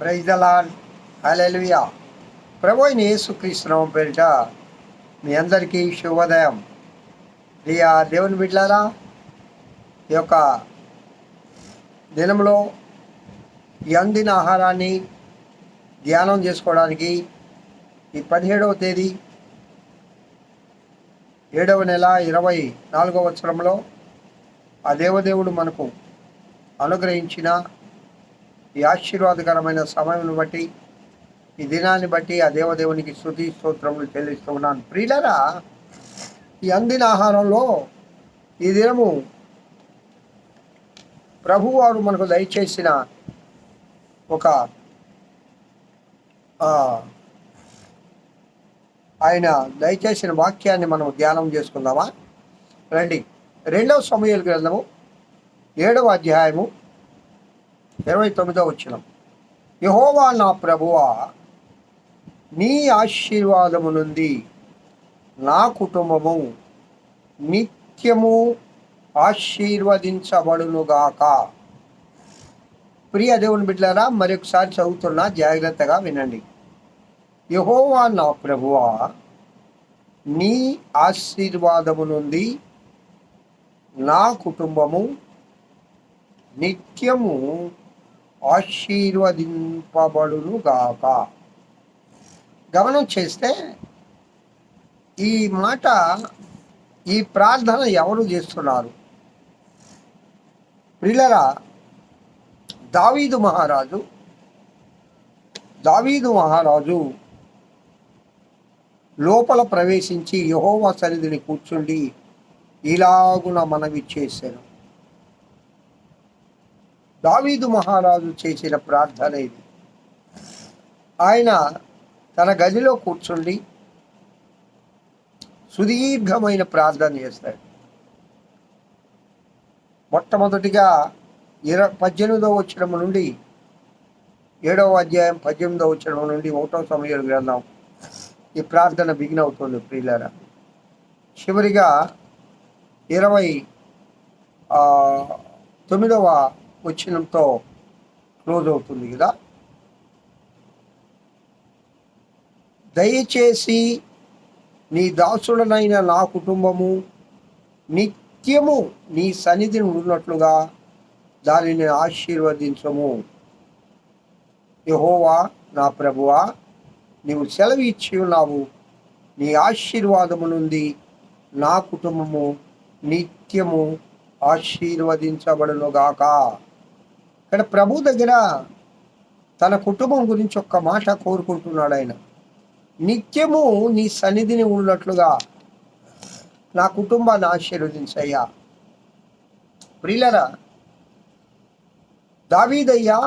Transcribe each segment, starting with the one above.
ప్రైజలాన్ hallelujah ప్రభు అయిన యేసుక్రీస్తునామం పేరిట మీ అందరికీ శుభోదయం. ప్రియా దేవుని బిడ్డారా ఈ యొక్క దినంలో ఈ అందిన ఆహారాన్ని ధ్యానం చేసుకోవడానికి ఈ పదిహేడవ తేదీ ఏడవ నెల ఇరవై నాలుగవ సంవత్సరంలో ఆ దేవదేవుడు మనకు అనుగ్రహించిన ఈ ఆశీర్వాదకరమైన సమయం బట్టి ఈ దినాన్ని బట్టి ఆ దేవదేవునికి శృతి స్తోత్రములు చెల్లిస్తూ ఉన్నాను. ప్రియులరా ఈ అందిన ఆహారంలో ఈ దినము ప్రభువారు మనకు దయచేసిన ఒక ఆయన దయచేసిన వాక్యాన్ని మనం ధ్యానం చేసుకుందామా? రండి. రెండవ సమయాల గ్రంథము ఏడవ అధ్యాయము ఇరవై తొమ్మిదో వచ్చిన. యహోవా నా ప్రభువా నీ ఆశీర్వాదము నుండి నా కుటుంబము నిత్యము ఆశీర్వదించబడునుగాక. ప్రియ దేవుని బిడ్డారా మరొకసారి చదువుతున్నా జాగ్రత్తగా వినండి. యహోవా నా ప్రభువా నీ ఆశీర్వాదము నుండి నా కుటుంబము నిత్యము ఆశీర్వదింపబడునుగాక. గమనం చేస్తే ఈ మాట ఈ ప్రార్థన ఎవరు చేస్తున్నారు? ప్రిలరా దావీదు మహారాజు దావీదు మహారాజు లోపల ప్రవేశించి యహోవా సన్నిధిని కూర్చుండి ఇలాగున మనవి చేశాను దావీదు మహారాజు చేసిన ప్రార్థన ఇది. ఆయన తన గదిలో కూర్చుండి సుదీర్ఘమైన ప్రార్థన చేస్తాడు. మొట్టమొదటిగా ఇర పద్దెనిమిదవ వచ్చడం నుండి ఏడవ అధ్యాయం పద్దెనిమిదవ వచ్చడం నుండి ఒకటో సమయాలు గ్రంథం ఈ ప్రార్థన బిగిన్ అవుతుంది ప్రియులారా. చివరిగా ఇరవై తొమ్మిదవ వచ్చినంతో క్లోజ్ అవుతుంది కదా. దయచేసి నీ దాసుడనైన నా కుటుంబము నిత్యము నీ సన్నిధిని ఉన్నట్లుగా దానిని ఆశీర్వదించము. యహోవా నా ప్రభువా నీవు సెలవు ఇచ్చి ఉన్నావు. నీ ఆశీర్వాదము నుండి నా కుటుంబము నిత్యము ఆశీర్వదించబడునుగాక. ఇక్కడ ప్రభు దగ్గర తన కుటుంబం గురించి ఒక్క మాట కోరుకుంటున్నాడు ఆయన. నిత్యము నీ సన్నిధిని ఉన్నట్లుగా నా కుటుంబాన్ని ఆశీర్వదించయ్యా. ప్రియులరా దావీదయ్యా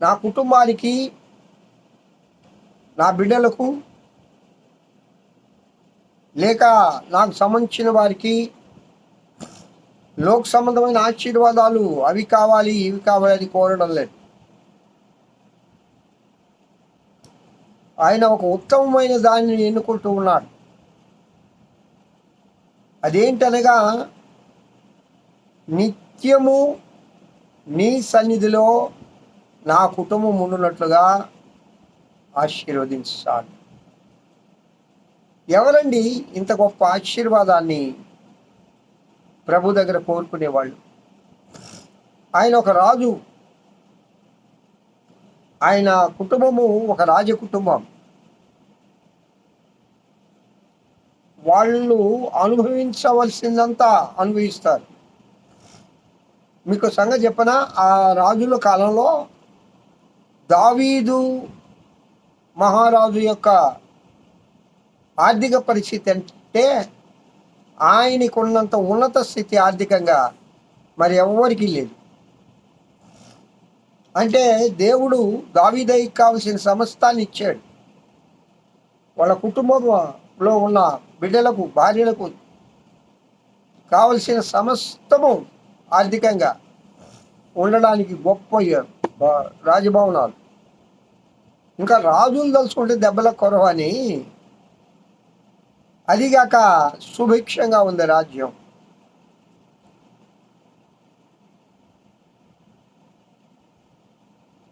నా కుటుంబానికి నా బిడ్డలకు లేక నాకు సంబంధించిన వారికి లోక్ సంబంధమైన ఆశీర్వాదాలు అవి కావాలి ఇవి కావాలి అని కోరడం లేదు. ఆయన ఒక ఉత్తమమైన దానిని ఎన్నుకుంటూ ఉన్నాడు. అదేంటనగా నిత్యము నీ సన్నిధిలో నా కుటుంబం ఉండునట్లుగా ఆశీర్వదించాడు. ఎవరండి ఇంత గొప్ప ఆశీర్వాదాన్ని ప్రభు దగ్గర కోరుకునేవాళ్ళు. ఆయన ఒక రాజు. ఆయన కుటుంబము ఒక రాజ కుటుంబం వాళ్ళు అనుభవించవలసిందంతా అనుభవిస్తారు. మీకు సంగతి చెప్పిన? ఆ రాజుల కాలంలో దావీదు మహారాజు యొక్క ఆర్థిక పరిస్థితి అంటే ఆయనకున్నంత ఉన్నత స్థితి ఆర్థికంగా మరి ఎవరికి లేదు. అంటే దేవుడు దావీదయ్యకి కావలసిన సమస్తాన్ని ఇచ్చాడు. వాళ్ళ కుటుంబంలో ఉన్న బిడ్డలకు భార్యలకు కావలసిన సమస్తము ఆర్థికంగా ఉండడానికి గొప్ప రాజభవనాలు. ఇంకా రాజులు తలుచుకుంటే దెబ్బల కొరవని అదిగాక సుభిక్షంగా ఉంది రాజ్యం.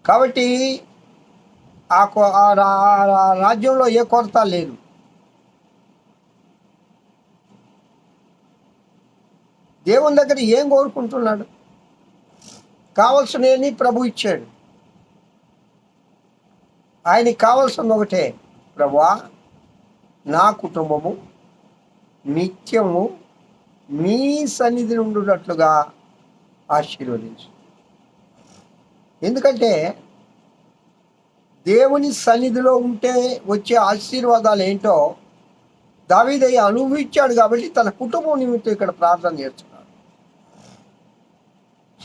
కాబట్టి ఆ ఆ రా- ఆ రాజ్యంలో ఏ కొరత లేదు. దేవుని దగ్గర ఏం కోరుకుంటున్నాడు? కావలసినవి ప్రభు ఇచ్చాడు. ఆయనకి కావాల్సింది ఒకటే ప్రభువా నా కుటుంబము నిత్యము మీ సన్నిధి ఉండునట్లుగా ఆశీర్వదించు. ఎందుకంటే దేవుని సన్నిధిలో ఉంటే వచ్చే ఆశీర్వాదాలు ఏంటో దావిదయ్య అనుభవించాడు కాబట్టి తన కుటుంబం నిమిత్తం ఇక్కడ ప్రార్థన చేస్తున్నాడు.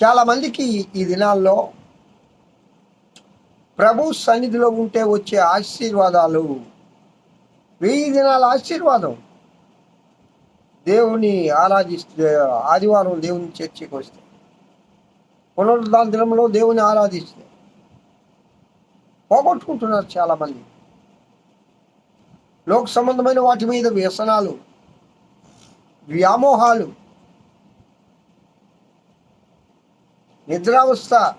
చాలా మందికి ఈ దినాల్లో ప్రభు సన్నిధిలో ఉంటే వచ్చే ఆశీర్వాదాలు వెయ్యి దినాల ఆశీర్వాదం. దేవుని ఆరాధిస్తే ఆదివారం దేవుని చర్చికి వస్తే. పునరుద్ధాన దినంలో దేవుని ఆరాధిస్తే. పోగొట్టుకుంటున్నారు చాలామంది. లోక సంబంధమైన వాటి మీద వ్యసనాలు వ్యామోహాలు నిద్రావస్థ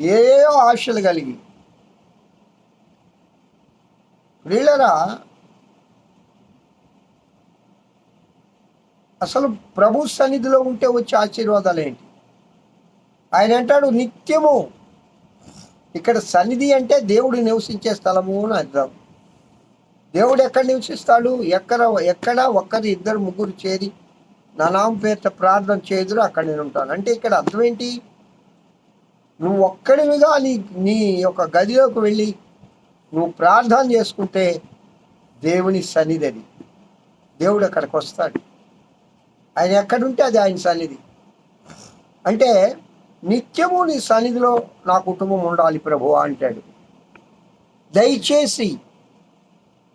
ఏయో ఆశలు కలిగి వీళ్ళరా అసలు ప్రభు సన్నిధిలో ఉంటే వచ్చే ఆశీర్వాదాలు ఏంటి? ఆయన అంటాడు నిత్యము ఇక్కడ సన్నిధి అంటే దేవుడు నివసించే స్థలము అని అర్థం. దేవుడు ఎక్కడ నివసిస్తాడు? ఎక్కడ ఎక్కడ ఒక్కరి ఇద్దరు ముగ్గురు చేరి నా నామ పేరుతో ప్రార్థన చేదురు అక్కడ నేను ఉంటాను. అంటే ఇక్కడ అర్థం ఏంటి? నువ్వు ఒక్కడివిగా నీ నీ యొక్క గదిలోకి వెళ్ళి నువ్వు ప్రార్థన చేసుకుంటే దేవుని సన్నిధి. దేవుడు అక్కడికి వస్తాడు. ఆయన ఎక్కడుంటే అది ఆయన సన్నిధి. అంటే నిత్యము నీ సన్నిధిలో నా కుటుంబం ఉండాలి ప్రభు అంటాడు. దయచేసి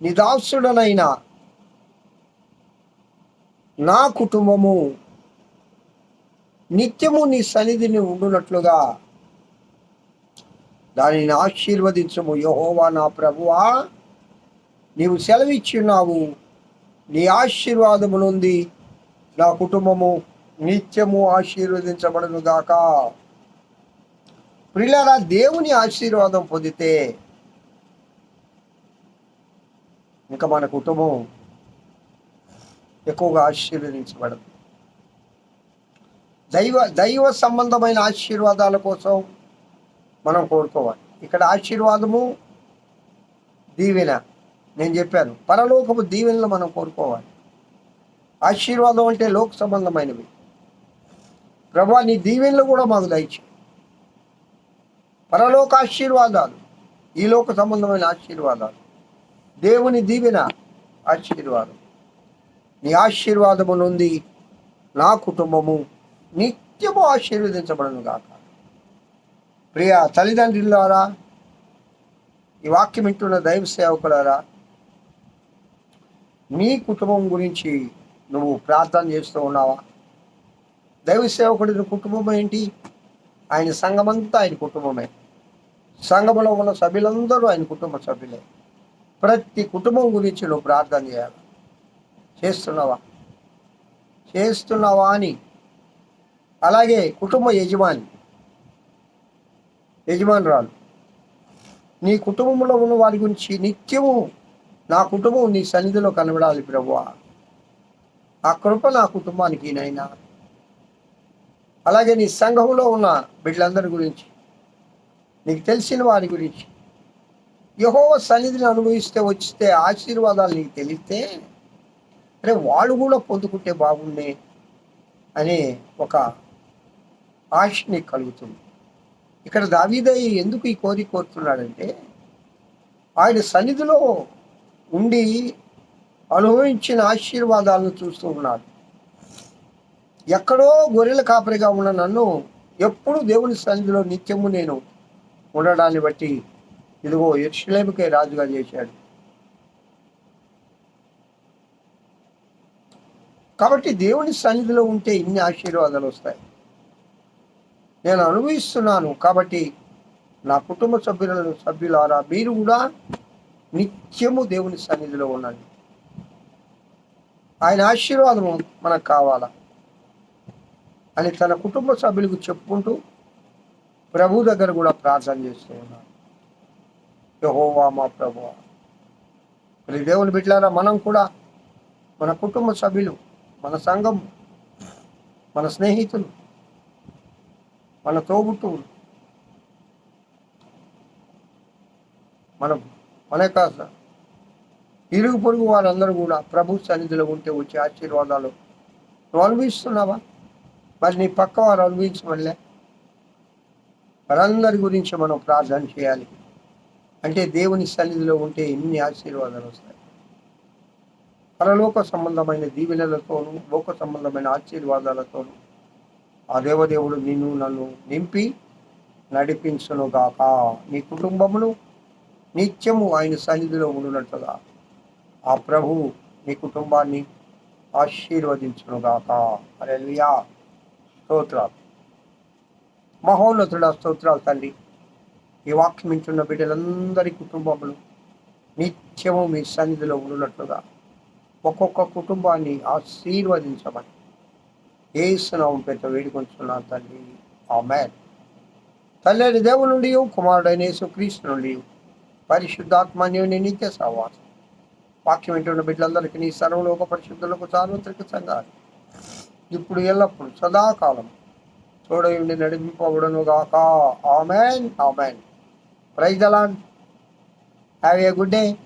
నిదాసుడనైన నా కుటుంబము నిత్యము నీ సన్నిధిని ఉండునట్లుగా దానిని ఆశీర్వదించము. యహోవా నా ప్రభువా నీవు సెలవిచ్చున్నావు. నీ ఆశీర్వాదము నుండి నా కుటుంబము నిత్యము ఆశీర్వదించబడను గాక. ప్రిల్లరా దేవుని ఆశీర్వాదం పొందితే ఇంకా మన కుటుంబం ఎక్కువగా ఆశీర్వదించబడదు. దైవ దైవ సంబంధమైన ఆశీర్వాదాల కోసం మనం కోరుకోవాలి. ఇక్కడ ఆశీర్వాదము దీవెన. నేను చెప్పాను. పరలోకపు దీవెనలు మనం కోరుకోవాలి. ఆశీర్వాదం అంటే లోక సంబంధమైనవి. ప్రభా నీ దీవెనలు కూడా మాకు దయచే పరలోక ఆశీర్వాదాలు ఈ లోక సంబంధమైన ఆశీర్వాదాలు. దేవుని దీవెన ఆశీర్వాదం. నీ ఆశీర్వాదము నుండి నా కుటుంబము నిత్యము ఆశీర్వదించబడను గాక ప్రియ తల్లిదండ్రులారా ఈ వాక్యం వింటున్న దైవ సేవకులారా నీ కుటుంబం గురించి నువ్వు ప్రార్థన చేస్తూ ఉన్నావా? దైవ సేవకుడి కుటుంబం ఏంటి? ఆయన సంఘమంతా ఆయన కుటుంబమే. సంఘములో ఉన్న సభ్యులందరూ ఆయన కుటుంబ సభ్యులే. ప్రతి కుటుంబం గురించి నువ్వు ప్రార్థన చేయాలి. చేస్తున్నావా? చేస్తున్నావా అని. అలాగే కుటుంబ యజమాని. యజమానురాలు నీ కుటుంబంలో ఉన్న వారి గురించి నిత్యము నా కుటుంబం నీ సన్నిధిలో కనబడాలి ప్రభు ఆ కృప నా కుటుంబానికి నైనా అలాగే నీ సంఘంలో ఉన్న బిడ్డలందరి గురించి నీకు తెలిసిన వారి గురించి యహోవ సన్నిధిని అనుభవిస్తే వచ్చితే ఆశీర్వాదాలు నీకు తెలిస్తే అరే వాళ్ళు కూడా పొందుకుంటే బాగుండే అనే ఒక ఆశ నీకు కలుగుతుంది. ఇక్కడ దావీదయ్య ఎందుకు ఈ కోరిక కోరుతున్నాడంటే ఆయన సన్నిధిలో ఉండి అనుభవించిన ఆశీర్వాదాలను చూస్తూ ఉన్నాడు. ఎక్కడో గొర్రెల కాపరిగా ఉన్న నన్ను ఎప్పుడు దేవుని సన్నిధిలో నిత్యము నేను ఉండడాన్ని బట్టి ఇదిగో ఎర్షులేముకే రాజుగా చేశాడు. కాబట్టి దేవుని సన్నిధిలో ఉంటే ఇన్ని ఆశీర్వాదాలు వస్తాయి. నేను అనుభవిస్తున్నాను. కాబట్టి నా కుటుంబ సభ్యులను సభ్యులారా మీరు కూడా నిత్యము దేవుని సన్నిధిలో ఉండండి. ఆయన ఆశీర్వాదము మనకు కావాలా? అని తన కుటుంబ సభ్యులకు చెప్పుకుంటూ ప్రభు దగ్గర కూడా ప్రార్థన చేస్తూ ఉన్నాను. యహోవా మా ప్రభు. మరి దేవుని బిడ్డలారా మనం కూడా మన కుటుంబ సభ్యులు మన సంఘం మన స్నేహితులు మన తోబుట్టువులు మనం మన యొక్క ఇరుగు పొరుగు వారందరూ కూడా ప్రభు సన్నిధిలో ఉంటే వచ్చే ఆశీర్వాదాలు. నువ్వు అనుభవిస్తున్నావా? మరి నీ పక్క వారు అనుభవించమనిలే? వారందరి గురించి మనం ప్రార్థన చేయాలి. అంటే దేవుని సన్నిధిలో ఉంటే ఎన్ని ఆశీర్వాదాలు వస్తాయి? పరలోక సంబంధమైన దీవెనలతోనూ లోక సంబంధమైన ఆశీర్వాదాలతోనూ ఆ దేవదేవుడు నిన్ను నన్ను నింపి నడిపించునుగాక. నీ కుటుంబమును నిత్యము ఆయన సన్నిధిలో ఉండునట్లుగా. ఆ ప్రభు నీ కుటుంబాన్ని ఆశీర్వదించునుగాక. అరెలుయా స్తోత్రాలు. మహోన్నతుడ స్తోత్రాలు తండ్రి ఈ వాక్యం బిడ్డలందరి కుటుంబములు నిత్యము మీ సన్నిధిలో ఉండునట్లుగా. ఒక్కొక్క కుటుంబాన్ని ఆశీర్వదించమని. ఏసునామం పేట వేడుకొంచున్నాను తండ్రి ఆమె తల్లి దేవుని నుండి కుమారుడైన యేసుక్రీస్తు నుండి పరిశుద్ధాత్మన్యుని నిత్య సహవాసం. వాక్యం వింటున్న బిడ్డలందరికీ నీ సర్వలోక పరిశుద్ధులకు సార్వత్రిక సంఘాలు. ఇప్పుడు ఎల్లప్పుడు సదాకాలం తోడయుండి నడిపింపబడును గాక. ఆమెన్. ఆమెన్. ప్రైజ్ అలాన్ హ్యావ్ ఏ గుడ్ డే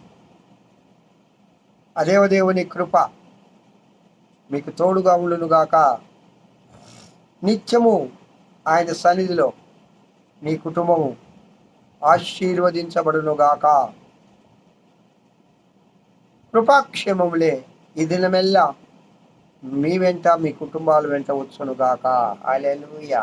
అదేవదేవుని కృప మీకు తోడుగా ఉండును గాక. నిత్యము ఆయన సన్నిధిలో నీ కుటుంబము ఆశీర్వదించబడును గాక కృపాక్షేమములే ఈ దినమెల్లా మీ వెంట మీ కుటుంబాల వెంట వచ్చునుగాక. అలెలుయా